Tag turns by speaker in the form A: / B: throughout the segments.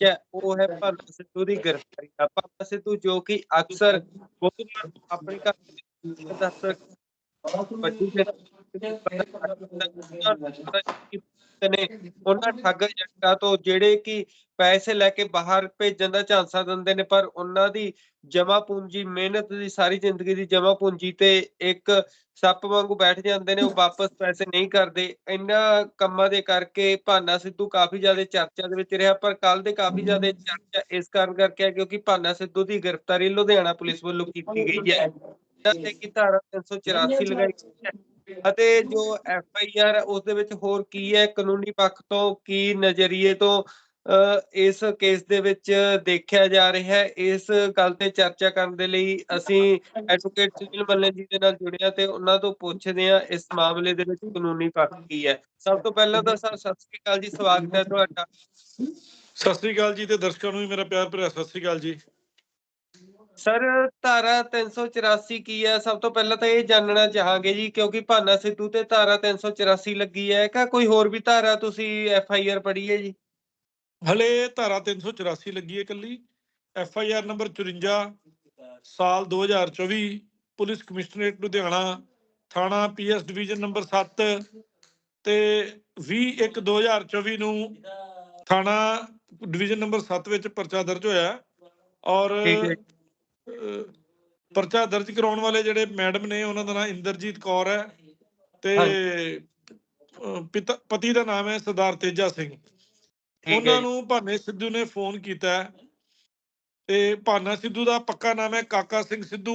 A: ਹੈ, ਉਹ ਹੈ ਭਗਤ ਸਿੱਧੂ ਦੀ ਗ੍ਰਿਫਤਾਰੀ। ਦਾ ਭਗਤ ਸਿੱਧੂ ਜੋ ਕਿ ਅਕਸਰ ਬਹੁਤ ਵਾਰ ਆਪਣੇ ਘਰ ਦੇ ਵੱਡੀ ਨੇ ਉਹਨਾਂ ਠੱਗ ਏਜੰਟਾਂ ਤੋਂ ਜਿਹੜੇ ਕਿ ਪੈਸੇ ਲੈ ਕੇ ਬਾਹਰ ਭੇਜਣ ਦਾ ਝਾਂਸਾ ਦਿੰਦੇ ਨੇ ਪਰ ਉਹਨਾਂ ਦੀ ਜਮਾ ਪੂੰਜੀ ਮਿਹਨਤ ਦੀ ਸਾਰੀ ਜ਼ਿੰਦਗੀ ਦੀ ਜਮਾ ਪੂੰਜੀ ਤੇ ਇੱਕ ਸੱਪ ਵਾਂਗੂ ਬੈਠ ਜਾਂਦੇ ਨੇ ਉਹ ਵਾਪਸ ਪੈਸੇ ਨਹੀਂ ਕਰਦੇ। ਇਹਨਾਂ ਕੰਮਾਂ ਦੇ ਕਰਕੇ ਭਾਨਾ ਸਿੱਧੂ ਕਾਫੀ ਜ਼ਿਆਦਾ ਚਰਚਾ ਦੇ ਵਿੱਚ ਰਿਹਾ ਪਰ ਕੱਲ ਦੇ ਕਾਫੀ ਜ਼ਿਆਦਾ ਚਰਚਾ ਇਸ ਕਾਰਨ ਕਰਕੇ ਹੈ ਕਿਉਂਕਿ ਭਾਨਾ ਸਿੱਧੂ ਦੀ ਗ੍ਰਿਫਤਾਰੀ ਲੁਧਿਆਣਾ ਪੁਲਿਸ ਵੱਲੋਂ ਕੀਤੀ ਗਈ ਹੈ। ਤੇ ਕਿ ਧਾਰਾ 384 ਲਗਾਈ ਗਈ ਹੈ। ਅਤੇ ਜੋ ਐਫ ਆਈ ਆਰ ਉਸ ਦੇ ਵਿੱਚ ਹੋਰ ਕੀ ਹੈ? ਕਾਨੂੰਨੀ ਪੱਖ ਤੋਂ ਕੀ ਨਜ਼ਰੀਏ ਤੋਂ ਇਸ ਕੇਸ ਦੇ ਵਿੱਚ ਦੇਖਿਆ ਜਾ ਰਿਹਾ ਹੈ? ਇਸ ਗੱਲ ਤੇ ਚਰਚਾ ਕਰਨ ਦੇ ਲਈ ਅਸੀਂ ਐਡਵੋਕੇਟ ਸੁਨੀਲ ਮੱਲਨ ਜੀ ਦੇ ਨਾਲ ਜੁੜਿਆ ਤੇ ਉਹਨਾਂ ਤੋਂ ਪੁੱਛਦੇ ਹਾਂ ਇਸ ਮਾਮਲੇ ਦੇ ਵਿੱਚ ਕਾਨੂੰਨੀ ਪੱਖ ਕੀ ਹੈ। ਸਭ ਤੋਂ ਪਹਿਲਾਂ ਤਾਂ ਸਰ, ਸਤਿ ਸ੍ਰੀ ਅਕਾਲ ਜੀ, ਸਵਾਗਤ ਹੈ ਤੁਹਾਡਾ।
B: ਸਤਿ ਸ੍ਰੀ ਅਕਾਲ ਜੀ ਤੇ ਦਰਸ਼ਕਾਂ ਨੂੰ ਵੀ ਮੇਰਾ ਪਿਆਰ ਭਰਿਆ, ਸਤਿ ਸ੍ਰੀ ਅਕਾਲ ਜੀ।
A: ਸਰ ਧਾਰਾ 384 ਕੀ ਹੈ? ਸਭ ਤੋਂ ਪਹਿਲਾਂ ਤਾਂ ਇਹ ਜਾਣਨਾ ਚਾਹਾਂਗੇ ਜੀ ਕਿਉਂਕਿ ਭਾਨਾ ਸਿੱਧੂ ਤੇ ਧਾਰਾ 384 ਲੱਗੀ ਹੈ। ਕਿ ਕੋਈ ਹੋਰ ਵੀ ਧਾਰਾ ਤੁਸੀਂ ਐਫ ਆਈ ਆਰ ਪੜ੍ਹੀ ਹੈ ਜੀ?
B: ਹਲੇ ਧਾਰਾ 384 ਲੱਗੀ ਹੈ ਕੱਲੀ ਐਫ ਆਈ ਆਰ ਨੰਬਰ 54 ਸਾਲ 2024 ਪੁਲਿਸ ਕਮਿਸ਼ਨਰੇਟ ਲੁਧਿਆਣਾ ਥਾਣਾ ਪੀ ਐਸ ਡਿਵੀਜ਼ਨ ਨੰਬਰ 7 ਤੇ 20 1 2024 ਨੂੰ ਥਾਣਾ ਡਿਵੀਜ਼ਨ ਨੰਬਰ 7 ਵਿੱਚ ਪਰਚਾ ਦਰਜ ਹੋਇਆ ਔਰ ਪਰਚਾ ਦਰਜ ਕਰਾਉਣ ਵਾਲੇ ਜਿਹੜੇ ਮੈਡਮ ਨੇ ਉਹਨਾਂ ਦਾ ਨਾਮ ਇੰਦਰਜੀਤ ਕੌਰ ਹੈ ਤੇ ਪਿਤਾ ਪਤੀ ਦਾ ਨਾਮ ਹੈ ਸਰਦਾਰ ਤੇਜਾ ਸਿੰਘ। ਉਹਨਾਂ। ਨੂੰ ਭਾਨੇ ਸਿੱਧੂ ਨੇ ਫੋਨ ਕੀਤਾ ਤੇ ਭਾਨਾ ਸਿੱਧੂ ਦਾ ਪੱਕਾ ਨਾਮ ਹੈ ਕਾਕਾ ਸਿੰਘ ਸਿੱਧੂ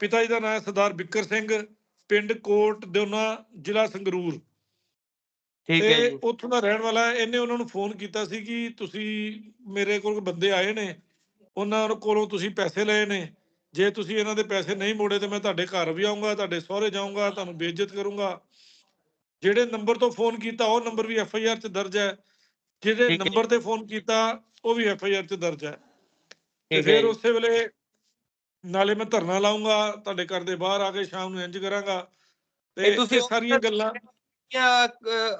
B: ਪਿਤਾ ਜੀ ਦਾ ਨਾਮ ਹੈ ਸਰਦਾਰ ਬਿੱਕਰ ਸਿੰਘ ਪਿੰਡ ਕੋਟ ਦੋਨਾ ਜ਼ਿਲ੍ਹਾ ਸੰਗਰੂਰ।
A: ਠੀਕ ਹੈ
B: ਤੇ
A: ਜੀ।
B: ਉੱਥੋਂ ਦਾ ਰਹਿਣ ਵਾਲਾ ਹੈ। ਇਹਨੇ ਉਹਨਾਂ ਨੂੰ ਫੋਨ ਕੀਤਾ ਸੀ ਕਿ ਤੁਸੀਂ ਮੇਰੇ ਕੋਲ ਬੰਦੇ ਆਏ ਨੇ ਉਹਨਾਂ ਕੋਲੋਂ ਤੁਸੀਂ ਪੈਸੇ ਲਏ ਨੇ। ਜੇ ਤੁਸੀਂ ਇਹਨਾਂ ਦੇ ਪੈਸੇ ਨਹੀਂ ਮੋੜੇ ਤੇ ਮੈਂ ਤੁਹਾਡੇ ਘਰ ਵੀ ਆਉਂਗਾ ਤੁਹਾਡੇ ਸਹੁਰੇ ਜਾਊਂਗਾ ਤੁਹਾਨੂੰ ਬੇਇੱਜ਼ਤ ਕਰੂੰਗਾ। ਜਿਹੜੇ ਨੰਬਰ ਤੋਂ ਫੋਨ ਕੀਤਾ ਉਹ ਨੰਬਰ ਵੀ ਐਫ ਆਈ ਆਰ 'ਚ ਦਰਜ ਹੈ। ਜਿਹਦੇ। ਨੰਬਰ ਤੇ ਫੋਨ ਕੀਤਾ ਉਹ ਵੀ ਐਫ ਆਈ ਆਰ 'ਚ ਦਰਜ ਹੈ। ਤੇ ਫਿਰ। ਉਸੇ ਵੇਲੇ ਨਾਲੇ ਮੈਂ ਧਰਨਾ ਲਾਉਂਗਾ ਤੁਹਾਡੇ ਘਰ ਦੇ ਬਾਹਰ ਆ ਕੇ ਸ਼ਾਮ ਨੂੰ ਇੰਜ ਕਰਾਂਗਾ। ਤੇ
A: ਤੁਸੀਂ
B: ਸਾਰੀਆਂ ਗੱਲਾਂ
A: ਜਾਂ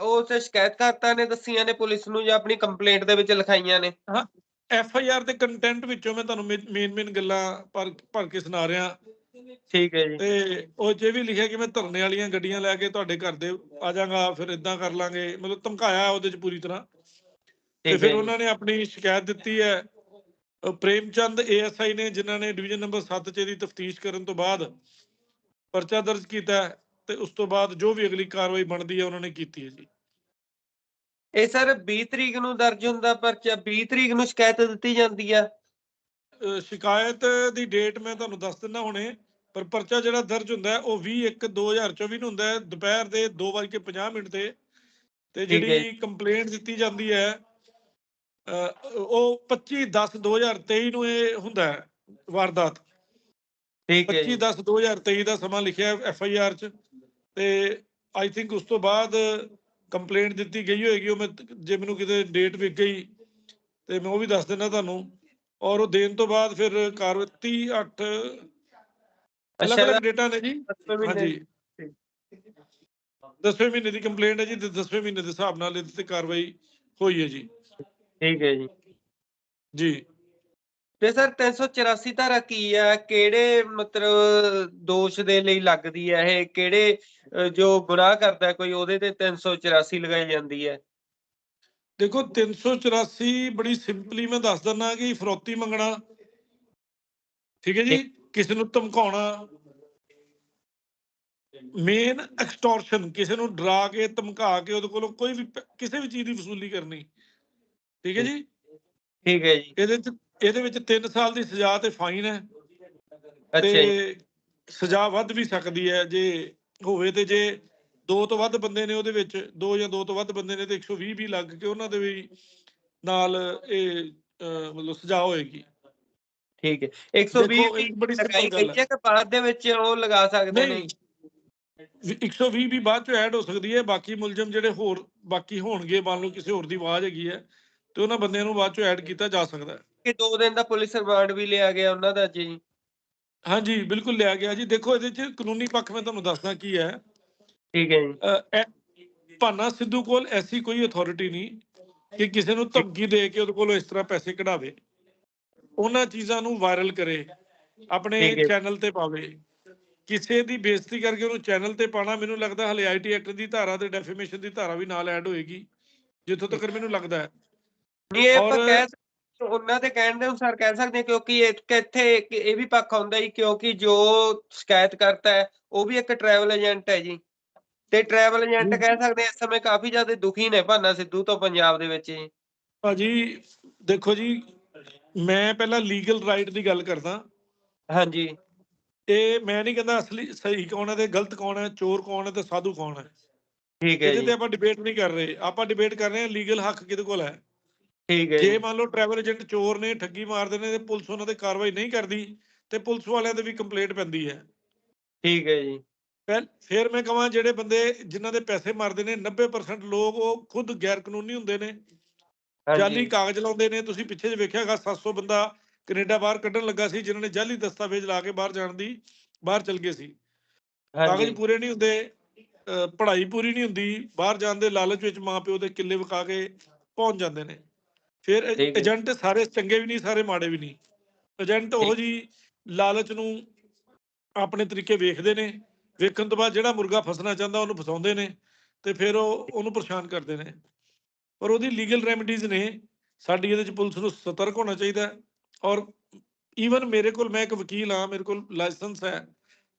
A: ਉਹ ਤੇ ਸ਼ਿਕਾਇਤਕਰਤਾ ਨੇ ਦੱਸੀਆਂ ਨੇ ਪੁਲਿਸ ਨੂੰ ਜਾਂ ਆਪਣੀ ਕੰਪਲੇਂਟ ਦੇ ਵਿੱਚ ਲਿਖਾਈਆਂ ਨੇ?
B: ਐਫ ਆਈ ਆਰ ਦੇ ਕੰਟੈਂਟ ਵਿੱਚੋਂ ਮੈਂ ਤੁਹਾਨੂੰ ਮੇਨ ਮੇਨ ਗੱਲਾਂ ਭਰ ਭਰ ਕੇ ਸੁਣਾ ਰਿਹਾ।
A: ਠੀਕ ਹੈ ਜੀ।
B: ਤੇ ਉਹ ਇਹ ਵੀ ਲਿਖਿਆ ਕਿ ਮੈਂ ਧਰਨੇ ਵਾਲੀਆਂ ਗੱਡੀਆਂ ਲੈ ਕੇ ਤੁਹਾਡੇ ਘਰ ਦੇ ਆ ਜਾਵਾਂਗਾ ਫਿਰ ਇਦਾਂ ਕਰ ਲਾਂਗੇ ਮਤਲਬ ਧਮਕਾਇਆ ਉਹਦੇ 'ਚ ਪੂਰੀ ਤਰ੍ਹਾਂ। ਤੇ ਫਿਰ
A: ਜੀ।
B: ਉਹਨਾਂ ਨੇ ਆਪਣੀ ਸ਼ਿਕਾਇਤ ਦਿੱਤੀ ਹੈ। ਪ੍ਰੇਮਚੰਦ ਏਐਸਆਈ ਨੇ ਜਿਨ੍ਹਾਂ ਨੇ ਡਿਵੀਜ਼ਨ ਨੰਬਰ 7 ਚ ਇਹਦੀ ਤਫਤੀਸ਼ ਕਰਨ ਤੋਂ ਬਾਅਦ ਪਰਚਾ ਦਰਜ ਕੀਤਾ ਤੇ ਉਸ ਤੋਂ ਬਾਅਦ ਜੋ ਵੀ ਅਗਲੀ ਕਾਰਵਾਈ ਬਣਦੀ ਹੈ ਉਹਨਾਂ ਨੇ ਕੀਤੀ ਹੈ ਜੀ।
A: ਇਹ ਸਰ 20 ਤਰੀਕ ਨੂੰ ਦਰਜ ਹੁੰਦਾ ਪਰਚਾ 20 ਤਰੀਕ ਨੂੰ ਸ਼ਿਕਾਇਤ ਦਿੱਤੀ ਜਾਂਦੀ ਆ।
B: ਸ਼ਿਕਾਇਤ ਦੀ ਡੇਟ ਮੈਂ ਤੁਹਾਨੂੰ ਦੱਸ ਦਿੰਦਾ ਹੁਣੇ ਪਰ ਪਰਚਾ ਜਿਹੜਾ ਦਰਜ ਹੁੰਦਾ ਉਹ 20 1 2024 ਨੂੰ ਹੁੰਦਾ ਹੈ ਦੁਪਹਿਰ ਦੇ 2:50 ਮਿੰਟ ਤੇ। ਤੇ ਜਿਹੜੀ ਕੰਪਲੇਂਟ ਦਿੱਤੀ ਜਾਂਦੀ ਹੈ ਉਹ 25 10 2023 ਨੂੰ ਇਹ ਹੁੰਦਾ ਹੈ ਵਾਰਦਾਤ।
A: ਠੀਕ ਹੈ
B: 25
A: ਜੀ।
B: 10 2023 ਦਾ ਸਮਾਂ ਲਿਖਿਆ ਐਫ ਆਈ ਆਰ ਚ ਤੇ ਆਈ ਥਿੰਕ ਉਸ ਤੋਂ ਬਾਅਦ ਕੰਪਲੇਂਟ ਦਿੱਤੀ ਗਈ ਹੋਏਗੀ ਉਹ ਮੈਂ ਜੇ ਮੈਨੂੰ ਕਿਤੇ ਡੇਟ ਵਿਕ ਗਈ ਤੇ ਮੈਂ ਉਹ ਵੀ ਦੱਸ ਦਿੰਦਾ ਤੁਹਾਨੂੰ। ਔਰ ਉਹ ਦੇਣ ਤੋਂ ਬਾਅਦ ਫਿਰ ਕਾਰਵਾਈ 30 8 ਅਲੱਗ ਅਲੱਗ ਡੇਟਾਂ ਨੇ ਜੀ। ਹਾਂਜੀ। ਦਸਵੇਂ ਮਹੀਨੇ ਦੀ ਕੰਪਲੇਂਟ ਹੈ ਜੀ ਤੇ ਦਸਵੇਂ ਮਹੀਨੇ ਦੇ ਹਿਸਾਬ ਨਾਲ ਇਹਦੇ ਤੇ ਕਾਰਵਾਈ ਹੋਈ ਹੈ ਜੀ।
A: ਠੀਕ ਹੈ ਜੀ।
B: ਜੀ।
A: ਤੇ ਸਰ 384 ਧਾਰਾ ਕੀ ਆ ਕਿਹੜੇ ਮਤਲਬ ਦੋਸ਼ ਦੇ ਲਈ ਲੱਗਦੀ ਹੈ ਇਹ? ਕਿਹੜੇ ਜੋ ਗੁਨਾਹ ਕਰਦਾ ਕੋਈ ਉਹਦੇ ਤੇ 384 ਲਗਾਈ ਜਾਂਦੀ ਹੈ
B: ਦੇਖੋ 384 ਬੜੀ ਸਿੰਪਲੀ ਮੈਂ ਦੱਸ ਦਿੰਦਾ ਕਿ ਫਰੋਤੀ ਮੰਗਣਾ। ਠੀਕ ਹੈ ਜੀ? ਕਿਸੇ ਨੂੰ ਧਮਕਾਉਣਾ। ਮੇਨ ਐਕਸਟੋਰਸ਼ਨ ਕਿਸੇ ਨੂੰ ਡਰਾ ਕੇ ਧਮਕਾ ਕੇ ਉਹਦੇ ਕੋਲੋਂ ਕੋਈ ਵੀ ਕਿਸੇ ਵੀ ਚੀਜ਼ ਦੀ ਵਸੂਲੀ ਕਰਨੀ। ਠੀਕ ਹੈ ਜੀ?
A: ਠੀਕ ਹੈ ਜੀ।
B: ਇਹਦੇ ਚ ਇਹਦੇ ਵਿੱਚ 3 ਸਾਲ ਦੀ ਸਜ਼ਾ ਤੇ ਫਾਈਨ ਹੈ। ਤੇ ਸਜ਼ਾ ਵੱਧ ਵੀ ਸਕਦੀ ਹੈ ਜੇ ਹੋਵੇ ਤੇ ਜੇ ਦੋ ਤੋਂ ਵੱਧ ਬੰਦੇ ਨੇ ਉਹਦੇ ਵਿੱਚ ਦੋ ਜਾਂ ਦੋ ਤੋਂ ਵੱਧ ਬੰਦੇ ਨੇ ਤੇ 120 ਵੀ ਲੱਗ ਕੇ ਉਹਨਾਂ ਦੇ ਵੀ ਨਾਲ ਇਹ ਮਤਲਬ ਸਜ਼ਾ ਹੋਏਗੀ।
A: ਠੀਕ ਹੈ। 120
B: ਦੇਖੋ,
A: ਵੀ
B: ਇਹ ਬੜੀ
A: ਲਗਾਈ
B: ਗੱਲ
A: ਹੈ। ਕਿ ਬਾਅਦ ਦੇ ਵਿੱਚ ਉਹ ਲਗਾ ਸਕਦੇ ਨੇ?
B: ਨਹੀਂ ਵੀ 120 ਵੀ ਬਾਅਦ ਚ ਐਡ ਹੋ ਸਕਦੀ ਹੈ। ਬਾਕੀ ਮੁਲਜ਼ਮ ਜਿਹੜੇ ਹੋਰ ਬਾਕੀ ਹੋਣਗੇ ਮੰਨ ਲਓ ਕਿਸੇ ਹੋਰ ਦੀ ਆਵਾਜ਼ ਹੈਗੀ ਹੈ ਤੇ ਉਹਨਾਂ ਬੰਦਿਆਂ ਨੂੰ ਬਾਅਦ ਚ ਐਡ ਕੀਤਾ ਜਾ ਸਕਦਾ ਹੈ।
A: ਕਿ ਦੋ ਦਿਨ ਦਾ ਪੁਲਿਸ ਰਿਮਾਂਡ ਵੀ ਲਿਆ ਗਿਆ ਉਹਨਾਂ ਦਾ ਜੀ।
B: ਹਾਂਜੀ ਬਿਲਕੁਲ ਲਿਆ ਗਿਆ ਜੀ। ਦੇਖੋ ਇਹਦੇ ਚ ਕਾਨੂੰਨੀ ਪੱਖ ਮੈਂ ਤੁਹਾਨੂੰ ਦੱਸਦਾ ਕੀ ਹੈ।
A: ਠੀਕ ਹੈ ਜੀ।
B: ਭਾਨਾ ਸਿੱਧੂ ਕੋਲ ਐਸੀ ਕੋਈ ਅਥਾਰਟੀ ਨਹੀਂ ਕਿ ਕਿਸੇ ਨੂੰ ਧਮਕੀ ਦੇ ਕੇ ਉਹਦੇ ਕੋਲੋਂ ਇਸ ਤਰ੍ਹਾਂ ਪੈਸੇ ਕਢਾਵੇ। ਉਹਨਾਂ ਚੀਜ਼ਾਂ ਨੂੰ ਵਾਇਰਲ ਕਰੇ ਆਪਣੇ। ਚੈਨਲ ਤੇ ਪਾਵੇ। ਕਿਸੇ ਦੀ ਬੇਇੱਜ਼ਤੀ ਕਰਕੇ ਉਹਨੂੰ ਚੈਨਲ ਤੇ ਪਾਣਾ ਮੈਨੂੰ ਲੱਗਦਾ ਹਲੇ ਆਈਟੀ ਐਕਟ ਦੀ ਧਾਰਾ ਤੇ ਡੈਫੇਮੇਸ਼ਨ ਦੀ ਧਾਰਾ ਵੀ ਨਾਲ ਐਡ ਹੋਏਗੀ ਜਿੱਥੋਂ ਤੱਕ ਮੈਨੂੰ ਲੱਗਦਾ ਹੈ।
A: ਇਹ ਆਪਾਂ ਕਹਿ ਉਹਨਾਂ ਦੇ ਕਹਿਣ ਦੇ ਅਨੁਸਾਰ ਕਹਿ ਸਕਦੇ ਹਾਂ ਕਿਉਂਕਿ ਇੱਥੇ ਇੱਕ ਇਹ ਵੀ ਪੱਖ ਆਉਂਦਾ ਹੀ ਕਿਉਂਕਿ ਜੋ ਸ਼ਿਕਾਇਤ ਕਰਤਾ ਹੈ ਉਹ ਵੀ ਇੱਕ ਟਰੈਵਲ ਏਜੰਟ ਹੈ ਜੀ। ਤੇ ਟਰੈਵਲ ਏਜੰਟ
B: ਜੀ।
A: ਕਹਿ ਸਕਦੇ ਹਾਂ ਇਸ ਸਮੇਂ ਕਾਫੀ ਜ਼ਿਆਦਾ ਦੁਖੀ ਨੇ ਭਾਨਾ ਸਿੱਧੂ ਤੋਂ ਪੰਜਾਬ ਦੇ ਵਿੱਚ ਜੀ।
B: ਭਾਜੀ ਦੇਖੋ ਜੀ ਮੈਂ ਪਹਿਲਾਂ ਲੀਗਲ ਰਾਈਟ ਦੀ ਗੱਲ ਕਰਦਾ।
A: ਹਾਂਜੀ।
B: ਇਹ ਮੈਂ ਨਹੀਂ ਕਹਿੰਦਾ ਅਸਲੀ ਸਹੀ ਕੌਣ ਹੈ ਤੇ ਗਲਤ ਕੌਣ ਹੈ ਚੋਰ ਕੌਣ ਹੈ ਤੇ ਸਾਧੂ ਕੌਣ ਹੈ।
A: ਠੀਕ ਹੈ
B: ਇਹਦੇ
A: ਜੀ।
B: ਤੇ ਆਪਾਂ ਡਿਬੇਟ ਨਹੀਂ ਕਰ ਰਹੇ। ਆਪਾਂ ਡਿਬੇਟ ਕਰ ਰਹੇ ਹਾਂ ਲੀਗਲ ਹੱਕ ਕਿਹਦੇ ਕੋਲ ਹੈ।
A: ਠੀਕ ਹੈ
B: ਜੇ ਮੰਨ ਲਓ ਟਰੈਵਲ ਏਜੰਟ ਚੋਰ ਨੇ ਠੱਗੀ ਮਾਰਦੇ ਨੇ ਤੇ ਪੁਲਿਸ ਉਹਨਾਂ ਤੇ ਕਾਰਵਾਈ ਨਹੀਂ ਕਰਦੀ ਤੇ ਪੁਲਿਸ ਵਾਲਿਆਂ ਤੇ ਵੀ ਕੰਪਲੇਂਟ ਪੈਂਦੀ ਹੈ।
A: ਠੀਕ ਹੈ ਜੀ।
B: ਫਿਰ ਮੈਂ ਕਹਾਂ ਜਿਹੜੇ ਬੰਦੇ ਜਿਨ੍ਹਾਂ ਦੇ ਪੈਸੇ ਮਾਰਦੇ ਨੇ 90% ਲੋਕ ਉਹ ਖੁਦ ਗੈਰ ਕਾਨੂੰਨੀ ਹੁੰਦੇ ਨੇ। ਜਾਲੀ ਕਾਗਜ਼ ਲਾਉਂਦੇ ਨੇ ਤੁਸੀਂ ਪਿੱਛੇ ਜੇ ਵੇਖਿਆਗਾ 700 ਬੰਦਾ ਕੈਨੇਡਾ ਬਾਹਰ ਕੱਢਣ ਲੱਗਾ ਸੀ ਜਿਨ੍ਹਾਂ ਨੇ ਜਾਲੀ ਦਸਤਾਵੇਜ਼ ਲਾ ਕੇ ਬਾਹਰ ਜਾਣ ਦੀ ਬਾਹਰ ਚਲ ਗਏ ਸੀ। ਕਾਗਜ਼ ਪੂਰੇ ਨਹੀਂ ਹੁੰਦੇ ਪੜ੍ਹਾਈ ਪੂਰੀ ਨਹੀਂ ਹੁੰਦੀ ਬਾਹਰ ਜਾਣ ਦੇ ਲਾਲਚ ਵਿੱਚ ਮਾਪਿਓ ਦੇ ਕਿੱਲੇ ਵਿਕਾ ਕੇ ਪਹੁੰਚ ਜਾਂਦੇ ਨੇ। ਫਿਰ। ਏਜੰਟ ਸਾਰੇ ਚੰਗੇ ਵੀ ਨਹੀਂ ਸਾਰੇ ਮਾੜੇ ਵੀ ਨਹੀਂ। ਏਜੰਟ ਉਹ ਜੀ ਲਾਲਚ ਨੂੰ ਆਪਣੇ ਤਰੀਕੇ ਵੇਖਦੇ ਨੇ। ਵੇਖਣ ਤੋਂ ਬਾਅਦ ਜਿਹੜਾ ਮੁਰਗਾ ਫਸਣਾ ਚਾਹੁੰਦਾ ਉਹਨੂੰ ਫਸਾਉਂਦੇ ਨੇ ਤੇ ਫਿਰ ਉਹ ਉਹਨੂੰ ਪਰੇਸ਼ਾਨ ਕਰਦੇ ਨੇ। ਪਰ ਉਹਦੀ ਲੀਗਲ ਰੈਮਡੀਜ਼ ਨੇ। ਸਾਡੀ ਇਹਦੇ ਚ ਪੁਲਿਸ ਨੂੰ ਸਤਰਕ ਹੋਣਾ ਚਾਹੀਦਾ ਔਰ ਈਵਨ ਮੇਰੇ ਕੋਲ ਮੈਂ ਇੱਕ ਵਕੀਲ ਹਾਂ ਮੇਰੇ ਕੋਲ ਲਾਇਸੈਂਸ ਹੈ।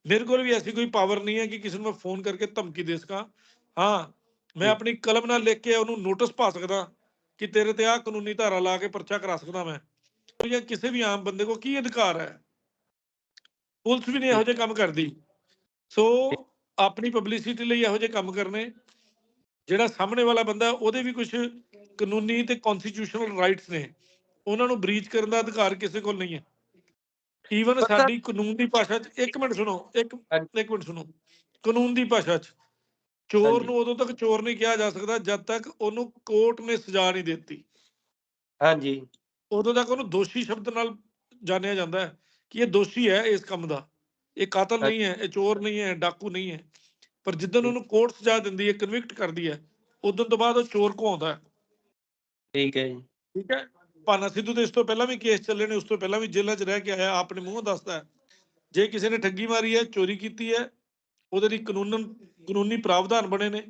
B: ਮੇਰੇ ਕੋਲ ਵੀ ਐਸੀ ਕੋਈ ਪਾਵਰ ਨਹੀਂ ਹੈ ਕਿ ਕਿਸੇ ਨੂੰ ਮੈਂ ਫੋਨ ਕਰਕੇ ਧਮਕੀ ਦੇ ਸਕਾਂ। ਹਾਂ ਮੈਂ। ਆਪਣੀ ਕਲਮ ਨਾਲ ਲਿਖ ਕੇ ਉਹਨੂੰ ਨੋਟਿਸ ਪਾ ਸਕਦਾ। ਕਿ ਤੇਰੇ ਤੇ ਆਹ ਕਾਨੂੰਨੀ ਧਾਰਾ ਲਾ ਕੇ ਪਰਚਾ ਕਰਾ ਸਕਦਾ ਮੈਂ। ਜਾਂ ਕਿਸੇ ਵੀ ਆਮ ਬੰਦੇ ਕੋ ਕੀ ਅਧਿਕਾਰ ਹੈ? ਪੁਲਿਸ ਵੀ ਨਹੀਂ ਇਹੋ ਜਿਹੇ ਕੰਮ ਕਰਦੀ। ਸੋ ਆਪਣੀ ਪਬਲਿਸਿਟੀ ਲਈ ਇਹੋ ਜਿਹੇ ਕੰਮ ਕਰਨੇ। ਜਿਹੜਾ ਸਾਹਮਣੇ ਵਾਲਾ ਬੰਦਾ ਉਹਦੇ ਵੀ ਕੁਝ ਕਾਨੂੰਨੀ ਤੇ ਕਨਸਟੀਟਿਊਸ਼ਨਲ ਰਾਈਟਸ ਨੇ। ਉਹਨਾਂ ਨੂੰ ਬਰੀਚ ਕਰਨ ਦਾ ਅਧਿਕਾਰ ਕਿਸੇ ਕੋਲ ਨਹੀਂ ਹੈ। ਈਵਨ ਸਾਡੀ ਕਾਨੂੰਨ ਦੀ ਭਾਸ਼ਾ 'ਚ ਇੱਕ ਮਿੰਟ ਸੁਣੋ ਇੱਕ। ਇੱਕ ਮਿੰਟ ਸੁਣੋ। ਕਾਨੂੰਨ ਦੀ ਭਾਸ਼ਾ 'ਚ। ਚੋਰ। ਨੂੰ ਉਦੋਂ ਤੱਕ ਚੋਰ ਨਹੀਂ ਕਿਹਾ ਜਾ ਸਕਦਾ ਜਦ ਤੱਕ ਉਹਨੂੰ ਕੋਰਟ ਨੇ ਸਜ਼ਾ ਨਹੀਂ ਦਿੱਤੀ।
A: ਹਾਂਜੀ।
B: ਉਦੋਂ ਤੱਕ ਉਹਨੂੰ ਦੋਸ਼ੀ ਸ਼ਬਦ ਨਾਲ ਜਾਣਿਆ ਜਾਂਦਾ ਹੈ ਕਿ ਇਹ ਦੋਸ਼ੀ ਹੈ ਇਸ ਕੰਮ ਦਾ। ਇਹ ਕਾਤਲ ਨਹੀਂ ਹੈ ਇਹ ਚੋਰ ਨਹੀਂ ਹੈ ਡਾਕੂ ਨਹੀਂ ਹੈ। ਪਰ ਜਿੱਦਨ ਉਹਨੂੰ ਕੋਰਟ ਸਜ਼ਾ ਦਿੰਦੀ ਹੈ ਕਨਵਿਕਟ ਕਰਦੀ ਹੈ ਉਦੋਂ ਤੋਂ ਬਾਅਦ ਉਹ ਚੋਰ ਕਹਾਉਂਦਾ ਹੈ।
A: ਠੀਕ ਹੈ ਜੀ।
B: ਠੀਕ ਹੈ? ਭਾਨਾ ਸਿੱਧੂ ਦੇ ਇਸ ਤੋਂ ਪਹਿਲਾਂ ਵੀ ਕੇਸ ਚੱਲੇ ਨੇ ਉਸ ਤੋਂ ਪਹਿਲਾਂ ਵੀ ਜੇਲ੍ਹਾਂ 'ਚ ਰਹਿ ਕੇ ਆਇਆ ਆਪਣੇ ਮੂੰਹੋਂ ਦੱਸਦਾ ਹੈ। ਜੇ ਕਿਸੇ ਨੇ ਠੱਗੀ ਮਾਰੀ ਹੈ ਚੋਰੀ ਕੀਤੀ ਹੈ ਉਹਦੇ ਲਈ ਕਾਨੂੰਨ ਕਾਨੂੰਨੀ ਪ੍ਰਾਵਧਾਨ ਬਣੇ ਨੇ।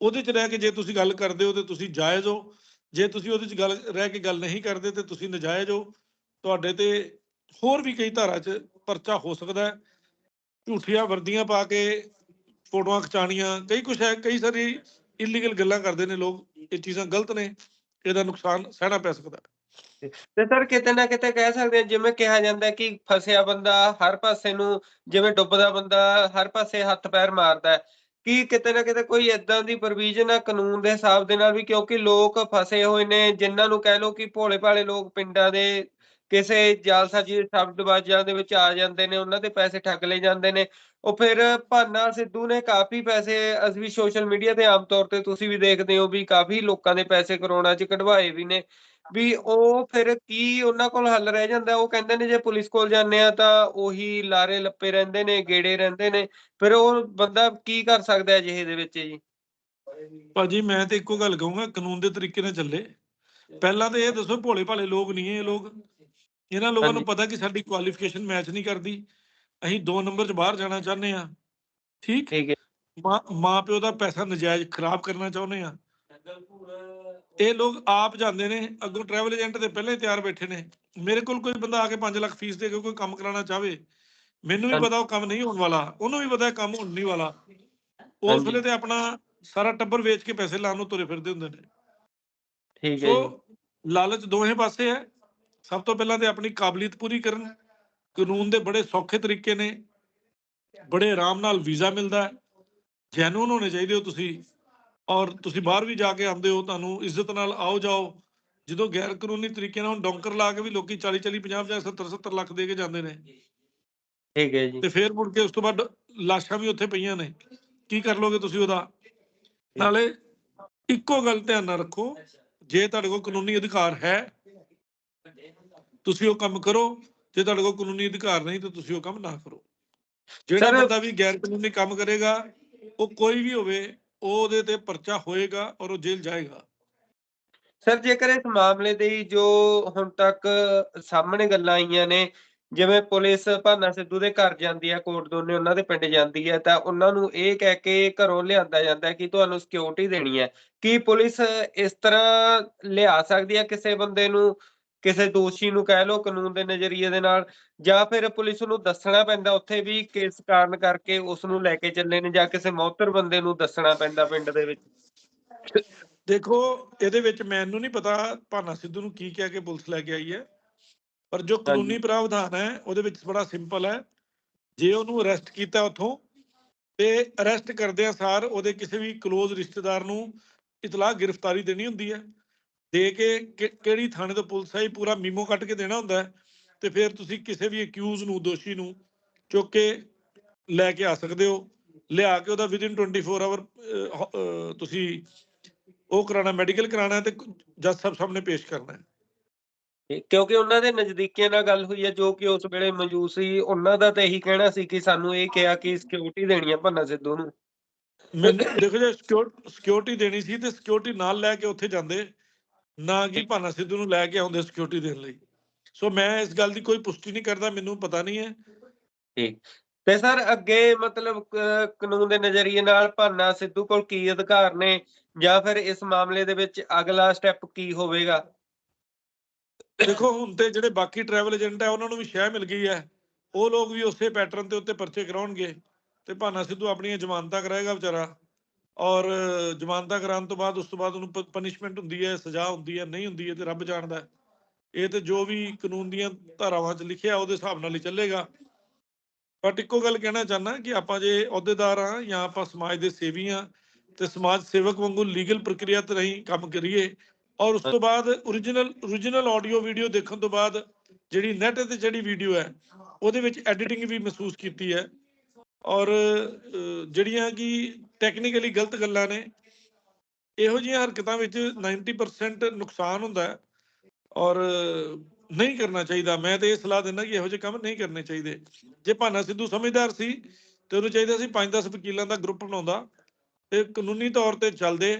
B: ਉਹਦੇ 'ਚ ਰਹਿ ਕੇ ਜੇ ਤੁਸੀਂ ਗੱਲ ਕਰਦੇ ਹੋ ਤੇ ਤੁਸੀਂ ਜਾਇਜ਼ ਹੋ। ਜੇ ਤੁਸੀਂ ਉਹਦੇ 'ਚ ਗੱਲ, ਰਹਿ ਕੇ ਗੱਲ ਨਹੀਂ ਕਰਦੇ ਤੇ ਤੁਸੀਂ ਨਜਾਇਜ਼ ਹੋ। ਤੁਹਾਡੇ ਤੇ ਹੋਰ ਵੀ ਕਈ ਧਾਰਾ 'ਚ ਪਰਚਾ ਹੋ ਸਕਦਾ ਹੈ। ਝੂਠੀਆਂ ਵਰਦੀਆਂ ਪਾ ਕੇ ਫੋਟੋਆਂ ਖਿਚਾਣੀਆਂ ਕਈ ਕੁਛ ਹੈ, ਕਈ ਸਾਰੀ ਇਲੀਗਲ ਗੱਲਾਂ ਕਰਦੇ ਨੇ ਲੋਕ। ਇਹ ਚੀਜ਼ਾਂ ਗਲਤ ਨੇ, ਇਹਦਾ ਨੁਕਸਾਨ ਸਹਿਣਾ ਪੈ ਸਕਦਾ ਹੈ।
A: ਤੇ ਸਰ ਕਿਤੇ ਨਾ ਕਿਤੇ ਕਹਿ ਸਕਦੇ ਹਾਂ ਜਿਵੇਂ ਕਿਹਾ ਜਾਂਦਾ ਹੈ ਕਿ ਫਸਿਆ ਬੰਦਾ ਹਰ ਪਾਸੇ ਨੂੰ ਜਿਵੇਂ ਡੁੱਬਦਾ ਬੰਦਾ ਹਰ ਪਾਸੇ ਹੱਥ ਪੈਰ ਮਾਰਦਾ ਹੈ। ਕੀ ਕਿਤੇ ਨਾ ਕਿਤੇ ਕੋਈ ਇਦਾਂ ਦੀ ਪ੍ਰੋਵੀਜ਼ਨ ਆ ਕਾਨੂੰਨ ਦੇ ਹਿਸਾਬ ਦੇ ਨਾਲ ਵੀ ਕਿਉਂਕਿ ਲੋਕ ਫਸੇ ਹੋਏ ਨੇ, ਜਿਨ੍ਹਾਂ ਨੂੰ ਕਹਿ ਲੋ ਕਿ ਭੋਲੇ ਭਾਲੇ ਲੋਕ ਪਿੰਡਾਂ ਦੇ ਕਿਸੇ ਜਾਲਸਾਜੀ ਸ਼ਬਦਬਾਜ਼ਾਂ ਦੇ ਵਿੱਚ ਆ ਜਾਂਦੇ ਨੇ, ਉਹਨਾਂ ਦੇ ਪੈਸੇ ਠੱਗ ਲਏ ਜਾਂਦੇ ਨੇ। ਉਹ ਫਿਰ ਭਾਨਾ ਸਿੱਧੂ ਨੇ ਕਾਫੀ ਪੈਸੇ, ਅਸੀਂ ਵੀ ਸੋਸ਼ਲ ਮੀਡੀਆ ਤੇ ਆਮ ਤੌਰ ਤੇ ਤੁਸੀਂ ਵੀ ਦੇਖਦੇ ਹੋ ਵੀ ਕਾਫੀ ਲੋਕਾਂ ਦੇ ਪੈਸੇ ਕਰੋਨਾ 'ਚ ਕਢਵਾਏ ਵੀ ਨੇ। ਵੀ ਉਹ ਫਿਰ ਕੀ ਉਹਨਾਂ ਕੋਲ ਹੱਲ ਰਹਿ ਜਾਂਦਾ? ਉਹ ਕਹਿੰਦੇ ਨੇ, ਜੇ ਪੁਲਿਸ ਕੋਲ ਜਾਂਦੇ ਆ ਤਾਂ ਉਹੀ ਲਾਰੇ ਲੱਪੇ ਰਹਿੰਦੇ ਨੇ, ਗੇੜੇ ਰਹਿੰਦੇ ਨੇ। ਫਿਰ ਉਹ ਬੰਦਾ ਕੀ ਕਰ ਸਕਦਾ ਹੈ ਜਿਹੇ ਦੇ ਵਿੱਚ ਜੀ?
B: ਭਾਜੀ, ਮੈਂ ਤੇ ਇੱਕੋ ਗੱਲ ਕਹੂੰਗਾ, ਕਾਨੂੰਨ ਦੇ ਤਰੀਕੇ ਨਾਲ ਚੱਲੇ। ਪਹਿਲਾਂ ਤਾਂ ਇਹ ਦੱਸੋ ਭੋਲੇ ਭਾਲੇ ਲੋਕ ਨਹੀਂ ਇਹ ਲੋਕ। ਇਹਨਾਂ ਲੋਕਾਂ ਨੂੰ। ਪਤਾ ਕਿ ਸਾਡੀ ਕੁਆਲੀਫਿਕੇਸ਼ਨ ਮੈਚ ਨਹੀਂ ਕਰਦੀ। ਅਸੀਂ 2 ਨੰਬਰ 'ਚ ਬਾਹਰ ਜਾਣਾ ਚਾਹੁੰਦੇ ਆ ਠੀਕ?
A: ਠੀਕ ਹੈ।
B: ਮਾਂ ਪਿਓ ਦਾ ਪੈਸਾ ਨਜਾਇਜ਼ ਖਰਾਬ ਕਰਨਾ ਚਾਹੁੰਦੇ ਆ ਇਹ ਲੋਕ ਆਪ ਜਾਂਦੇ ਨੇ ਅੱਗੋਂ ਟਰੈਵਲ ਏਜੰਟ ਦੇ ਪਹਿਲੇ ਤਿਆਰ ਬੈਠੇ ਨੇ। ਮੇਰੇ ਕੋਲ ਕੋਈ ਬੰਦਾ ਆ ਕੇ 5 ਲੱਖ ਫੀਸ ਦੇ ਕੇ ਕੋਈ ਕੰਮ ਕਰਾਉਣਾ ਚਾਹਵੇ। ਮੈਨੂੰ ਵੀ। ਪਤਾ ਉਹ ਕੰਮ ਨਹੀਂ ਹੋਣ ਵਾਲਾ। ਉਹਨੂੰ ਵੀ ਪਤਾ ਕੰਮ ਹੋਣ ਨਹੀਂ ਵਾਲਾ। ਉਸ। ਵੇਲੇ ਤੇ ਆਪਣਾ ਸਾਰਾ ਟੱਬਰ ਵੇਚ ਕੇ ਪੈਸੇ ਲਾਉਣ ਨੂੰ ਤੁਰੇ ਫਿਰਦੇ ਹੁੰਦੇ ਨੇ।
A: ਠੀਕ ਹੈ
B: ਸੋ ਲਾਲਚ ਦੋਹੇ ਪਾਸੇ ਹੈ। ਸਭ ਤੋਂ ਪਹਿਲਾਂ ਤੇ ਆਪਣੀ ਕਾਬਲੀਅਤ ਪੂਰੀ ਕਰਨ। ਕਾਨੂੰਨ ਦੇ ਬੜੇ ਸੌਖੇ ਤਰੀਕੇ ਨੇ। ਬੜੇ ਆਰਾਮ ਨਾਲ ਵੀਜ਼ਾ ਮਿਲਦਾ ਹੈ। ਜੈਨੂਨ ਹੋਣੇ ਚਾਹੀਦੇ ਹੋ ਤੁਸੀਂ। ਔਰ ਤੁਸੀਂ ਬਾਹਰ ਵੀ ਜਾ ਕੇ ਆਉਂਦੇ ਹੋ ਤੁਹਾਨੂੰ ਇੱਜ਼ਤ ਨਾਲ ਆਓ ਜਾਓ। ਜਦੋਂ ਗੈਰ ਕਾਨੂੰਨੀ ਤਰੀਕੇ ਨਾਲ ਹੁਣ ਡੌਂਕਰ ਲਾ ਕੇ ਵੀ ਲੋਕੀ 40 40 50 50 70 70 ਲੱਖ ਦੇ ਕੇ ਜਾਂਦੇ ਨੇ।
A: ਠੀਕ ਹੈ ਜੀ।
B: ਤੇ ਫੇਰ ਮੁੜ ਕੇ ਉਸ ਤੋਂ ਬਾਅਦ ਲਾਸ਼ਾਂ ਵੀ ਉੱਥੇ ਪਈਆਂ ਨੇ। ਕੀ ਕਰ ਲੋਗੇ ਤੁਸੀਂ ਉਹਦਾ? ਨਾਲੇ ਇੱਕੋ ਗੱਲ ਧਿਆਨ ਨਾਲ ਰੱਖੋ। ਜੇ ਤੁਹਾਡੇ ਕੋਲ ਕਾਨੂੰਨੀ ਅਧਿਕਾਰ ਹੈ ਤੁਸੀਂ ਉਹ ਕੰਮ ਕਰੋ ਜੇ ਤੁਹਾਡੇ ਕੋਲ ਕਾਨੂੰਨੀ ਅਧਿਕਾਰ ਨਹੀਂ ਤਾਂ ਤੁਸੀਂ ਉਹ ਕੰਮ ਨਾ ਕਰੋ। ਜਿਹੜਾ ਬੰਦਾ ਵੀ ਗੈਰ ਕਾਨੂੰਨੀ ਕੰਮ ਕਰੇਗਾ ਉਹ ਕੋਈ ਵੀ ਹੋਵੇ ਉਹ ਉਹਦੇ ਤੇ ਪਰਚਾ ਹੋਏਗਾ ਔਰ ਉਹ ਜੇਲ੍ਹ ਜਾਏਗਾ।
A: ਸਰ ਜੇਕਰ ਇਸ ਮਾਮਲੇ ਦੀ ਜੋ ਹੁਣ ਤੱਕ ਸਾਹਮਣੇ ਗੱਲਾਂ ਆਈਆਂ ਨੇ ਜਿਵੇਂ ਪੁਲਿਸ ਭਾਨਾ ਸਿੱਧੂ ਦੇ ਘਰ ਜਾਂਦੀ ਹੈ ਕੋਟ ਦੋਨੇ ਉਹਨਾਂ ਦੇ ਪਿੰਡ ਜਾਂਦੀ ਹੈ ਤਾਂ ਉਹਨਾਂ ਨੂੰ ਇਹ ਕਹਿ ਕੇ ਘਰੋਂ ਲਿਆਂਦਾ ਜਾਂਦਾ ਕਿ ਤੁਹਾਨੂੰ ਸਿਕਿਉਰਿਟੀ ਦੇਣੀ ਹੈ ਕੀ ਪੁਲਿਸ ਇਸ ਤਰ੍ਹਾਂ ਲਿਆ ਸਕਦੀ ਹੈ ਕਿਸੇ ਬੰਦੇ ਨੂੰ? ਕਿਸੇ ਦੋਸ਼ੀ ਨੂੰ ਕਹਿ ਲਓ ਕਾਨੂੰਨ ਦੇ ਨਜ਼ਰੀਏ ਦੇ ਨਾਲ ਜਾਂ ਫਿਰ ਪੁਲਿਸ ਨੂੰ ਦੱਸਣਾ ਪੈਂਦਾ ਉੱਥੇ ਵੀ ਕਿਸ ਕਾਰਨ ਕਰਕੇ ਉਸ ਨੂੰ ਲੈ ਕੇ ਚੱਲੇ ਨੇ ਜਾਂ ਕਿਸੇ ਮੌਤਰ ਬੰਦੇ ਨੂੰ ਦੱਸਣਾ ਪੈਂਦਾ ਪਿੰਡ ਦੇ ਵਿੱਚ?
B: ਦੇਖੋ ਇਹਦੇ ਵਿੱਚ ਮੈਨੂੰ ਨਹੀਂ ਪਤਾ ਭਾਨਾ ਸਿੱਧੂ ਨੂੰ ਕੀ ਕਹਿ ਕੇ ਪੁਲਿਸ ਲੈ ਕੇ ਆਈ ਹੈ ਪਰ ਜੋ ਕਾਨੂੰਨੀ ਪ੍ਰਾਵਧਾਨ ਹੈ ਉਹਦੇ ਵਿੱਚ ਬੜਾ ਸਿੰਪਲ ਹੈ। ਜੇ ਉਹਨੂੰ ਅਰੈਸਟ ਕੀਤਾ ਉੱਥੋਂ ਤੇ ਅਰੈਸਟ ਕਰਦਿਆਂ ਸਾਰ ਉਹਦੇ ਕਿਸੇ ਵੀ ক্লোਜ਼ ਰਿਸ਼ਤੇਦਾਰ ਨੂੰ ਇਤਲਾਹ ਗ੍ਰਿਫਤਾਰੀ ਦੇਣੀ ਹੁੰਦੀ ਹੈ। ਦੇ ਕੇ ਕਿਹੜੀ ਥਾਣੇ ਤੋਂ ਪੁਲਿਸ ਆਈ ਪੂਰਾ ਮੀਮੋ ਕੱਟ ਕੇ ਦੇਣਾ ਹੁੰਦਾ ਤੇ ਫਿਰ ਤੁਸੀਂ ਕਿਸੇ ਵੀ ਅਕਿਊਜ਼ ਨੂੰ ਦੋਸ਼ੀ ਨੂੰ ਚੁੱਕ ਕੇ ਲੈ ਕੇ ਆ ਸਕਦੇ ਹੋ। ਲਿਆ ਕੇ ਉਹਦਾ ਵਿਦਿਨ 24 ਆਵਰ ਤੁਸੀਂ ਉਹ ਕਰਾਣਾ ਮੈਡੀਕਲ ਕਰਾਣਾ ਤੇ ਜੱਜ ਸਾਹਿਬ ਸਾਹਮਣੇ ਪੇਸ਼ ਕਰਨਾ ਹੈ।
A: ਕਿਉਂਕਿ ਉਹਨਾਂ ਦੇ ਨਜ਼ਦੀਕੀਆਂ ਨਾਲ ਗੱਲ ਹੋਈ ਹੈ ਜੋ ਕਿ ਉਸ ਵੇਲੇ ਮੌਜੂਦ ਸੀ ਉਹਨਾਂ ਦਾ ਤਾਂ ਇਹੀ ਕਹਿਣਾ ਸੀ ਕਿ ਸਾਨੂੰ ਇਹ ਕਿਹਾ ਕਿ ਸਿਕਿਉਰਿਟੀ ਦੇਣੀ ਹੈ ਭੰਨਾ ਸਿੱਧੂ ਨੂੰ।
B: ਮੈਨੂੰ ਦੇਖੋ ਜੇ ਸਿਕਿਉਰਿਟੀ ਦੇਣੀ ਸੀ ਤੇ ਸਿਕਿਉਰਿਟੀ ਨਾਲ ਲੈ ਕੇ ਉੱਥੇ ਜਾਂਦੇ। ਨਾ ਕਿ ਭਾਨਾ ਸਿੱਧੂ ਨੂੰ ਲੈ ਕੇ ਆਉਂਦੇ ਸਿਕਿਉਰਿਟੀ ਦੇਣ ਲਈ। ਸੋ ਮੈਂ ਇਸ ਗੱਲ ਦੀ ਕੋਈ ਪੁਸ਼ਟੀ ਨਹੀਂ ਕਰਦਾ ਮੈਨੂੰ ਪਤਾ ਨਹੀਂ ਹੈ।
A: ਠੀਕ। ਤੇ ਸਰ ਅੱਗੇ ਮਤਲਬ ਕਾਨੂੰਨ ਦੇ ਨਜ਼ਰੀਏ ਨਾਲ ਭਾਨਾ ਸਿੱਧੂ ਕੋਲ ਕੀ ਅਧਿਕਾਰ ਨੇ? ਜਾਂ ਫਿਰ ਇਸ ਮਾਮਲੇ ਦੇ ਵਿੱਚ ਅਗਲਾ ਸਟੈਪ ਕੀ ਹੋਵੇਗਾ?
B: ਦੇਖੋ ਹੁਣ ਤੇ ਜਿਹੜੇ ਬਾਕੀ ਟਰੈਵਲ ਏਜੰਟ ਹੈ ਉਹਨਾਂ ਨੂੰ ਵੀ ਸ਼ਹਿ ਮਿਲ ਗਈ ਹੈ। ਉਹ ਲੋਕ ਵੀ ਉਸੇ ਪੈਟਰਨ ਤੇ ਉੱਤੇ ਪਰਚੇ ਕਰਾਉਣਗੇ। ਤੇ ਭਾਨਾ ਸਿੱਧੂ ਆਪਣੀਆਂ ਜ਼ਮਾਨਤਾਂ ਕਰਾਏਗਾ ਵਿਚਾਰਾ। ਔਰ ਜਮਾਨਤਾ ਕਰਾਉਣ ਤੋਂ ਬਾਅਦ ਉਸ ਤੋਂ ਬਾਅਦ ਉਹਨੂੰ ਪਨਿਸ਼ਮੈਂਟ ਹੁੰਦੀ ਹੈ, ਸਜ਼ਾ ਹੁੰਦੀ ਹੈ, ਨਹੀਂ ਹੁੰਦੀ ਹੈ ਤੇ ਰੱਬ ਜਾਣਦਾ ਹੈ। ਇਹ ਤੇ ਜੋ ਵੀ ਕਾਨੂੰਨ ਦੀਆਂ ਧਾਰਾਵਾਂ 'ਚ ਲਿਖਿਆ ਉਹਦੇ ਹਿਸਾਬ ਨਾਲ ਹੀ ਚੱਲੇਗਾ ਬਟ ਇੱਕੋ ਗੱਲ ਕਹਿਣਾ ਚਾਹਨਾ ਕਿ ਆਪਾਂ ਜੇ ਅਹੁਦੇਦਾਰ ਹਾਂ ਜਾਂ ਆਪਾਂ ਸਮਾਜ ਦੇ ਸੇਵੀ ਹਾਂ ਤੇ ਸਮਾਜ ਸੇਵਕ ਵਾਂਗੂ ਲੀਗਲ ਪ੍ਰਕਿਰਿਆ ਤੇ ਰਹੀ ਕੰਮ ਕਰੀਏ ਔਰ ਉਸ ਤੋਂ ਬਾਅਦ origignal origignal ਆਡੀਓ ਵੀਡੀਓ ਦੇਖਣ ਤੋਂ ਬਾਅਦ ਜਿਹੜੀ ਨੈਟ ਤੇ ਜਿਹੜੀ ਵੀਡੀਓ ਹੈ, ਉਹਦੇ ਵਿੱਚ ਐਡੀਟਿੰਗ ਵੀ ਮਹਿਸੂਸ ਕੀਤੀ ਹੈ ਔਰ ਜਿਹੜੀਆਂ ਕਿ ਟੈਕਨੀਕਲੀ ਗਲਤ ਗੱਲਾਂ ਨੇ। ਇਹੋ ਜਿਹੀਆਂ ਹਰਕਤਾਂ ਵਿੱਚ 90% ਨੁਕਸਾਨ ਹੁੰਦਾ ਹੈ ਔਰ ਨਹੀਂ ਕਰਨਾ ਚਾਹੀਦਾ। ਮੈਂ ਤੇ ਇਹ ਸਲਾਹ ਦਿੰਦਾ ਕਿ ਇਹੋ ਜਿਹੇ ਕੰਮ ਨਹੀਂ ਕਰਨੇ ਚਾਹੀਦੇ। ਜੇ ਭਾਨਾ ਸਿੱਧੂ ਸਮਝਦਾਰ ਸੀ, ਤੇ ਉਹਨੂੰ ਚਾਹੀਦਾ ਸੀ 5-10 ਵਕੀਲਾਂ ਦਾ ਗਰੁੱਪ ਬਣਾਉਂਦਾ। ਤੇ ਕਾਨੂੰਨੀ ਤੌਰ ਤੇ ਚੱਲਦੇ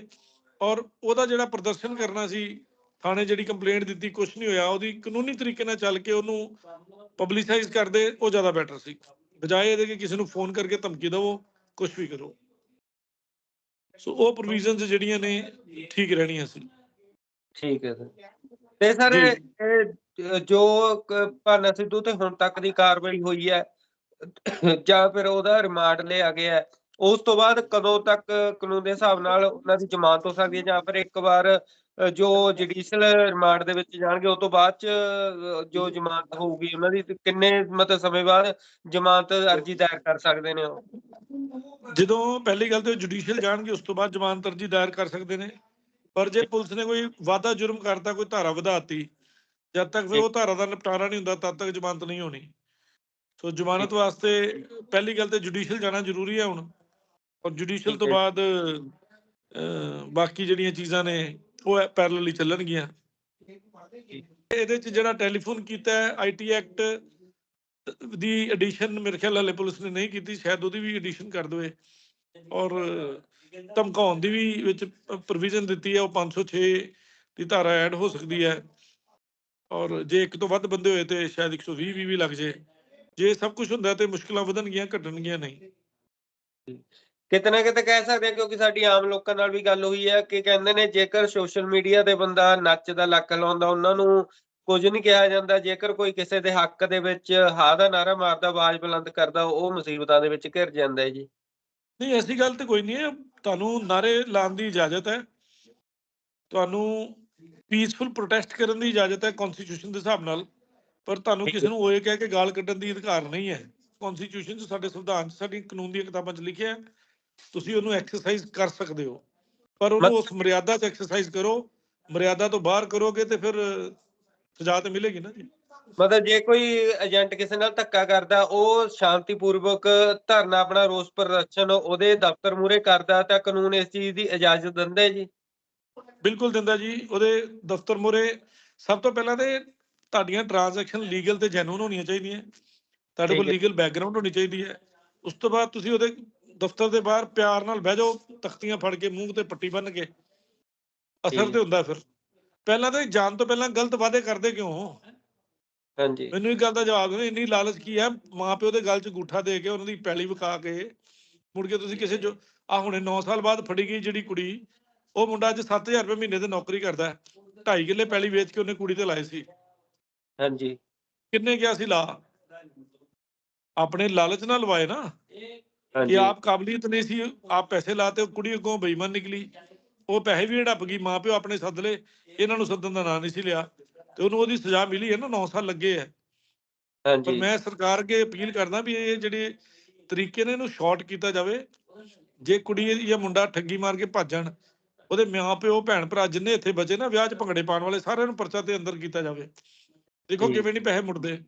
B: ਔਰ ਉਹਦਾ ਜਿਹੜਾ ਪ੍ਰਦਰਸ਼ਨ ਕਰਨਾ ਸੀ, ਥਾਣੇ ਜਿਹੜੀ ਕੰਪਲੇਂਟ ਦਿੱਤੀ ਕੁਝ ਨਹੀਂ ਹੋਇਆ, ਉਹਦੀ ਕਾਨੂੰਨੀ ਤਰੀਕੇ ਨਾਲ ਚੱਲ ਕੇ ਉਹਨੂੰ ਪਬਲਿਸਾਈਜ਼ ਕਰਦੇ, ਉਹ ਜ਼ਿਆਦਾ ਬੈਟਰ ਸੀ। ਬਜਾਏ ਇਹਦੇ ਕਿ ਕਿਸੇ ਨੂੰ ਫੋਨ ਕਰਕੇ ਧਮਕੀ ਦੇਵੋ ਕੁਝ ਵੀ ਕਰੋ। ਸੋ ਉਹ ਪ੍ਰੋਵੀਜ਼ਨਸ ਜਿਹੜੀਆਂ ਨੇ ਠੀਕ ਰਹਿਣੀਆਂ ਸੀ।
A: ਠੀਕ ਹੈ ਸਰ। ਤੇ ਸਰ
B: ਜੀ।
A: ਇਹ ਜੋ ਭਾਨਾ ਸਿੱਧੂ ਤੇ ਹੁਣ ਤੱਕ ਦੀ ਕਾਰਵਾਈ ਹੋਈ ਹੈ ਜਾਂ ਫਿਰ ਉਹਦਾ ਰਿਮਾਂਡ ਲਿਆ ਗਿਆ ਉਸ ਤੋਂ ਬਾਅਦ ਕਦੋਂ ਤੱਕ ਕਾਨੂੰਨ ਦੇ ਹਿਸਾਬ ਨਾਲ ਉਹਨਾਂ ਦੀ ਜ਼ਮਾਨਤ ਹੋ ਸਕਦੀ ਹੈ ਜਾਂ ਫਿਰ ਇੱਕ ਵਾਰ ਜੋ ਜੁਡੀਸ਼ੀਅਲ ਰਿਮਾਂਡ ਦੇ ਵਿੱਚ ਜਾਣਗੇ ਉਸ ਤੋਂ ਬਾਅਦ ਚ ਜੋ ਜ਼ਮਾਨਤ ਹੋਊਗੀ ਉਹਨਾਂ ਦੀ ਕਿੰਨੇ ਮਤਲਬ ਸਮੇਂ ਬਾਅਦ ਜ਼ਮਾਨਤ ਅਰਜੀ ਦਾਇਰ ਕਰ ਸਕਦੇ ਨੇ ਉਹ?
B: ਜਦੋਂ ਪਹਿਲੀ ਗੱਲ ਤੇ ਜੁਡੀਸ਼ੀਅਲ ਜਾਣਗੇ, ਉਸ ਤੋਂ ਬਾਅਦ ਜ਼ਮਾਨਤ ਅਰਜੀ ਦਾਇਰ ਕਰ ਸਕਦੇ ਨੇ। ਪਰ ਜੇ ਪੁਲਿਸ ਨੇ ਕੋਈ ਵਾਧਾ ਜੁਰਮ ਕਰਤਾ, ਕੋਈ ਧਾਰਾ ਵਧਾਤੀ, ਜਦ ਤੱਕ ਫਿਰ ਉਹ ਧਾਰਾ ਦਾ ਨਿਪਟਾਰਾ ਨਹੀਂ ਹੁੰਦਾ, ਤਦ ਤੱਕ ਜ਼ਮਾਨਤ ਨਹੀਂ ਹੋਣੀ। ਸੋ ਜ਼ਮਾਨਤ ਵਾਸਤੇ ਪਹਿਲੀ ਗੱਲ ਤੇ ਜੁਡੀਸ਼ੀਅਲ ਜਾਣਾ ਜ਼ਰੂਰੀ ਹੈ ਹੁਣ। ਔਰ ਜੁਡੀਸ਼ੀਅਲ ਤੋਂ ਬਾਅਦ ਬਾਕੀ ਜਿਹੜੀਆਂ ਚੀਜ਼ਾਂ ਨੇ, ਉਹ ਪੈਰਲਲੀ ਚੱਲਣਗੀਆਂ। ਇਹਦੇ ਚ ਜਿਹੜਾ ਟੈਲੀਫੋਨ ਕੀਤਾ ਹੈ ਆਈਟੀ ਐਕਟ ਦੀ ਐਡੀਸ਼ਨ ਮੇਰੇ ਖਿਆਲ ਹਲੇ ਪੁਲਿਸ ਨੇ ਨਹੀਂ ਕੀਤੀ, ਸ਼ਾਇਦ ਉਹਦੀ ਵੀ ਐਡੀਸ਼ਨ ਕਰ ਦੇਵੇ। ਔਰ ਧਮਕਾਉਣ ਦੀ ਵੀ ਵਿੱਚ ਪ੍ਰੋਵੀਜ਼ਨ ਦਿੱਤੀ ਹੈ, ਉਹ 506 ਦੀ ਧਾਰਾ ਐਡ ਹੋ ਸਕਦੀ ਹੈ। ਔਰ ਜੇ ਇੱਕ ਤੋਂ ਵੱਧ ਬੰਦੇ ਹੋਏ ਤੇ ਸ਼ਾਇਦ 120 ਵੀ ਵੀ ਲੱਗ ਜੇ। ਜੇ ਸਭ ਕੁਝ ਹੁੰਦਾ ਤੇ ਮੁਸ਼ਕਲਾਂ ਵਧਣਗੀਆਂ, ਘਟਣਗੀਆਂ ਨਹੀਂ।
A: ਕਿਤੇ ਨਾ ਕਿਤੇ ਕਹਿ ਸਕਦੇ ਹਾਂ, ਕਿਉਂਕਿ ਸਾਡੀ ਆਮ ਲੋਕਾਂ ਨਾਲ ਵੀ ਗੱਲ ਹੋਈ ਹੈ ਕਿ ਕਹਿੰਦੇ ਨੇ ਜੇਕਰ ਸੋਸ਼ਲ ਮੀਡੀਆ ਤੇ ਬੰਦਾ ਨੱਚਦਾ ਲੱਕ ਲਾਉਂਦਾ, ਉਹਨਾਂ ਨੂੰ ਕੁਝ ਨਹੀਂ ਕਿਹਾ ਜਾਂਦਾ ਜੇਕਰ ਕੋਈ ਕਿਸੇ ਦੇ ਹੱਕ ਦੇ ਵਿੱਚ ਹਾਂ ਦਾ ਨਾਰਾ ਮਾਰਦਾ ਆਵਾਜ਼ ਬੁਲੰਦ ਕਰਦਾ ਉਹ ਮੁਸੀਬਤਾਂ ਦੇ ਵਿੱਚ ਘਿਰ ਜਾਂਦਾ ਹੈ ਜੀ।
B: ਨਹੀਂ ਐਸੀ ਗੱਲ ਤੇ ਕੋਈ ਨਹੀਂ ਹੈ। ਤੁਹਾਨੂੰ ਨਾਰੇ ਲਾਉਣ ਦੀ ਇਜਾਜ਼ਤ ਹੈ। ਤੁਹਾਨੂੰ ਪੀਸਫੁਲ ਪ੍ਰੋਟੈਸਟ ਕਰਨ ਦੀ ਇਜਾਜ਼ਤ ਹੈ ਕਨਸਟੀਟਿਊਸ਼ਨ ਦੇ ਹਿਸਾਬ ਨਾਲ। ਪਰ ਤੁਹਾਨੂੰ ਕਿਸੇ ਨੂੰ ਹੋਏ ਕਹਿ ਕੇ ਗਾਲ ਕੱਢਣ ਦੀ ਅਧਿਕਾਰ ਨਹੀਂ ਹੈ। ਕਨਸਟੀਟਿਊਸ਼ਨ 'ਚ ਸਾਡੇ ਸੰਵਿਧਾਨ 'ਚ ਸਾਡੀ ਕਾਨੂੰਨ ਦੀਆਂ ਕਿਤਾਬਾਂ 'ਚ ਲਿਖਿਆ ਹੈ ਤੁਸੀਂ ਉਹਨੂੰ ਐਕਸਰਸਾਈਜ਼ ਕਰ ਸਕਦੇ ਹੋ। ਪਰ ਉਹਨੂੰ ਉਸ ਮਰਿਆਦਾ 'ਚ ਐਕਸਰਸਾਈਜ਼ ਕਰੋ। ਮਰਿਆਦਾ ਤੋਂ ਬਾਹਰ ਕਰੋਗੇ ਤੇ ਫਿਰ ਸਜ਼ਾ ਤੇ ਮਿਲੇਗੀ ਨਾ ਜੀ।
A: ਮਤਲਬ ਜੇ ਕੋਈ ਏਜੰਟ ਕਿਸੇ ਨਾਲ ਧੱਕਾ ਕਰਦਾ ਉਹ ਸ਼ਾਂਤੀਪੂਰਵਕ ਧਰਨਾ ਆਪਣਾ ਰੋਸ ਪ੍ਰਦਰਸ਼ਨ ਉਹਦੇ ਦਫ਼ਤਰ ਮੂਹਰੇ ਕਰਦਾ ਤਾਂ ਕਾਨੂੰਨ ਇਸ ਚੀਜ਼ ਦੀ ਇਜਾਜ਼ਤ ਦਿੰਦਾ ਹੈ ਜੀ।
B: ਬਿਲਕੁਲ ਦਿੰਦਾ ਜੀ। ਉਹਦੇ ਦਫ਼ਤਰ ਮੂਹਰੇ ਸਭ ਤੋਂ ਪਹਿਲਾਂ ਤੇ ਤੁਹਾਡੀਆਂ ਟ੍ਰਾਂਜੈਕਸ਼ਨ ਲੀਗਲ ਤੇ ਜੈਨੂਨ ਹੋਣੀਆਂ ਚਾਹੀਦੀਆਂ। ਤੁਹਾਡੇ ਕੋਲ। ਲੀਗਲ ਬੈਕਗ੍ਰਾਉਂਡ ਹੋਣੀ ਚਾਹੀਦੀ ਹੈ। ਉਸ ਤੋਂ ਬਾਅਦ ਤੁਸੀਂ ਉਹਦੇ ਦਫ਼ਤਰ ਦੇ ਬਾਹਰ ਪਿਆਰ ਨਾਲ ਬਹਿ ਜਾਓ ਤਖਤੀਆਂ ਫੜ ਕੇ ਮੂੰਹ ਤੇ ਪੱਟੀ ਬੰਨ ਕੇ। ਅਸਰ। ਤੇ ਹੁੰਦਾ ਫਿਰ। ਪਹਿਲਾਂ ਤਾਂ ਜਾਣ ਤੋਂ ਪਹਿਲਾਂ ਗਲਤ ਵਾਅਦੇ ਕਰਦੇ ਕਿਉਂ
A: ਹਾਂਜੀ।
B: ਮੈਨੂੰ ਇੱਕ ਗੱਲ ਦਾ ਜਵਾਬ ਦਿਓ ਇੰਨੀ ਲਾਲਚ ਕੀ ਹੈ? ਮਾਂ ਪਿਓ ਦੇ ਗੱਲ 'ਚ ਗੂਠਾ ਦੇ ਕੇ ਉਹਨਾਂ ਦੀ ਪੈਲੀ ਵਿਕਾ ਕੇ ਮੁੜ ਕੇ ਤੁਸੀਂ ਕਿਸੇ ਜੋ ਆ ਹੁਣੇ 9 ਸਾਲ ਬਾਅਦ ਫੜੀ ਗਈ ਜਿਹੜੀ ਕੁੜੀ ਉਹ ਮੁੰਡਾ ਅੱਜ 7000 ਰੁਪਏ ਮਹੀਨੇ ਤੇ ਨੌਕਰੀ ਕਰਦਾ ਹੈ। 2.5 ਕਿੱਲੇ ਪੈਲੀ ਵੇਚ ਕੇ ਉਹਨੇ ਕੁੜੀ ਤੇ ਲਾਏ ਸੀ।
A: ਹਾਂਜੀ।
B: ਕਿੰਨੇ ਗਿਆ ਸੀ ਲਾ? ਆਪਣੇ ਲਾਲਚ ਨਾਲ ਲਵਾਏ ਨਾ। ਕਿ ਆਪ ਕਾਬਲੀਅਤ ਨਹੀਂ ਸੀ ਆਪ ਪੈਸੇ ਲਾਤੇ ਕੁੜੀ ਅੱਗੋਂ ਬੇਈਮਾਨ ਨਿਕਲੀ। ਉਹ ਪੈਸੇ ਵੀ ਹੜਪ ਗਈ ਮਾਂ ਪਿਓ ਆਪਣੇ ਸੱਦ ਲਏ ਇਹਨਾਂ ਨੂੰ ਸੱਦਣ ਦਾ ਨਾਂ ਨਹੀਂ ਸੀ ਲਿਆ ਤੇ ਉਹਨੂੰ ਉਹਦੀ ਸਜ਼ਾ ਮਿਲੀ ਹੈ ਨਾ 9 ਸਾਲ ਲੱਗੇ ਹੈ ਪਰ
A: ਹਾਂਜੀ
B: ਮੈਂ ਸਰਕਾਰ ਅੱਗੇ ਅਪੀਲ ਕਰਦਾ ਵੀ ਇਹ ਜਿਹੜੇ ਤਰੀਕੇ ਨੇ ਇਹਨੂੰ ਸ਼ਾਰਟ ਕੀਤਾ ਜਾਵੇ ਜੇ ਕੁੜੀ ਜਾਂ ਮੁੰਡਾ ਠੱਗੀ ਮਾਰ ਕੇ ਭੱਜਣ ਉਹਦੇ ਮਾਂ ਪਿਓ ਭੈਣ ਭਰਾ ਜਿੰਨੇ ਇੱਥੇ ਬਚੇ ਨਾ ਵਿਆਹ 'ਚ ਭੰਗੜੇ ਪਾਉਣ ਵਾਲੇ ਸਾਰਿਆਂ ਨੂੰ ਪਰਚਾ ਤੇ ਅੰਦਰ ਕੀਤਾ ਜਾਵੇ ਦੇਖੋ। ਕਿਵੇਂ ਨਹੀਂ ਪੈਸੇ ਮੁੜਦੇ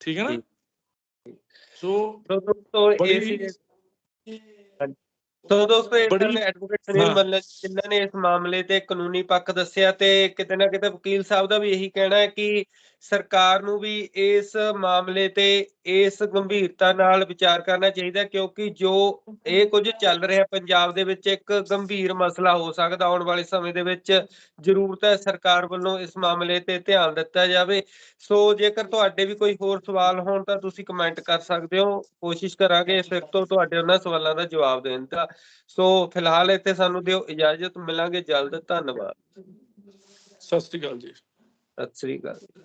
B: ਠੀਕ ਹੈ ਨਾ। ਸੋ
A: ਇਹ
B: ਬੜੀ-
A: ਸੀ ਦੋਸਤੋ ਇਹ
B: ਬੜੀ-
A: ਸਨ ਐਡਵੋਕੇਟ ਸੁਨੀਲ। ਮੱਲਨ ਜਿਨ੍ਹਾਂ ਨੇ ਇਸ ਮਾਮਲੇ ਤੇ ਕਾਨੂੰਨੀ ਪੱਖ ਦੱਸਿਆ ਤੇ ਕਿਤੇ ਨਾ ਕਿਤੇ ਵਕੀਲ ਸਾਹਿਬ ਦਾ ਵੀ ਇਹੀ ਕਹਿਣਾ ਹੈ ਕਿ ਸਰਕਾਰ ਨੂੰ ਵੀ ਇਸ ਮਾਮਲੇ ਤੇ ਇਸ ਗੰਭੀਰਤਾ ਨਾਲ ਵਿਚਾਰ ਕਰਨਾ ਚਾਹੀਦਾ ਕਿਉਂਕਿ ਜੋ ਇਹ ਕੁਝ ਚੱਲ ਰਿਹਾ ਪੰਜਾਬ ਦੇ ਵਿੱਚ ਇੱਕ ਗੰਭੀਰ ਮਸਲਾ ਹੋ ਸਕਦਾ ਆਉਣ ਵਾਲੇ ਸਮੇਂ ਦੇ ਵਿੱਚ। ਜ਼ਰੂਰਤ ਹੈ ਸਰਕਾਰ ਵੱਲੋਂ ਇਸ ਮਾਮਲੇ ਤੇ ਧਿਆਨ ਦਿੱਤਾ ਜਾਵੇ। ਸੋ ਜੇਕਰ ਤੁਹਾਡੇ ਵੀ ਕੋਈ ਹੋਰ ਸਵਾਲ ਹੋਣ ਤਾਂ ਤੁਸੀਂ ਕਮੈਂਟ ਕਰ ਸਕਦੇ ਹੋ। ਕੋਸ਼ਿਸ਼ ਕਰਾਂਗੇ ਫਿਰ ਤੋਂ ਤੁਹਾਡੇ ਉਹਨਾਂ ਸਵਾਲਾਂ ਦਾ ਜਵਾਬ ਦੇਣ ਦਾ। ਸੋ ਫਿਲਹਾਲ ਇੱਥੇ ਸਾਨੂੰ ਦਿਓ ਇਜਾਜ਼ਤ ਮਿਲਾਂਗੇ ਜਲਦ। ਧੰਨਵਾਦ।
B: ਸਤਿ ਸ੍ਰੀ ਅਕਾਲ ਜੀ।
A: ਸਤਿ ਸ੍ਰੀ ਅਕਾਲ।